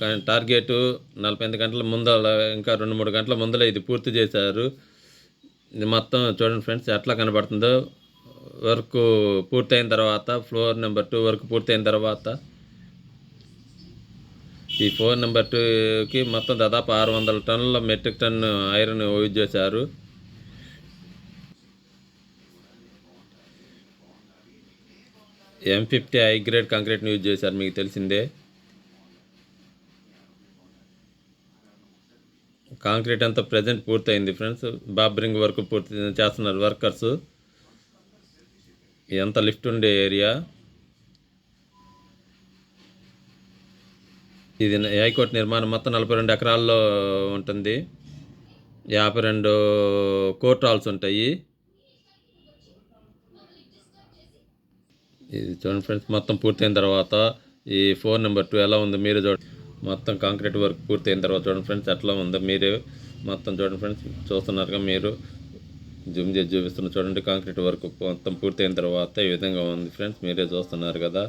కానీ టార్గెట్ నలభై ఎనిమిది గంటల ముందర ఇంకా రెండు మూడు గంటల ముందర ఇది పూర్తి చేశారు. ఇది మొత్తం చూడండి ఫ్రెండ్స్ ఎట్లా కనబడుతుందో. వర్క్ పూర్తయిన తర్వాత ఫ్లోర్ నెంబర్ టూ వర్క్ పూర్తయిన తర్వాత ఈ ఫోర్ నెంబర్ టూకి మొత్తం దాదాపు ఆరు వందల టన్నుల మెట్రిక్ టన్ ఐరన్ యూజ్ చేశారు. ఎం ఫిఫ్టీ హై గ్రేడ్ కాంక్రీట్ని యూజ్ చేశారు మీకు తెలిసిందే. కాంక్రీట్ అంతా ప్రజెంట్ పూర్తయింది ఫ్రెండ్స్ బాబ్రింగ్ వర్క్ పూర్తి చేస్తున్నారు వర్కర్స్ ఇదంతా లిఫ్ట్ ఉండే ఏరియా ఇది హైకోర్టు నిర్మాణం మొత్తం నలభై రెండు ఎకరాల్లో ఉంటుంది. యాభై రెండు కోర్ట్ హాల్స్ ఉంటాయి. ఇది చూడండి ఫ్రెండ్స్ మొత్తం పూర్తయిన తర్వాత ఈ ఫోన్ నెంబర్ టూ ఎలా ఉంది? మీరు చూడండి. మొత్తం కాంక్రీట్ వర్క్ పూర్తయిన తర్వాత చూడండి ఫ్రెండ్స్ ఎట్లా ఉందో మీరే మొత్తం చూడండి ఫ్రెండ్స్ చూస్తున్నారుగా మీరు. జూమ్ చేసి చూపిస్తున్న చూడండి కాంక్రీట్ వర్క్ మొత్తం పూర్తయిన తర్వాత ఈ విధంగా ఉంది ఫ్రెండ్స్ మీరే చూస్తున్నారు కదా.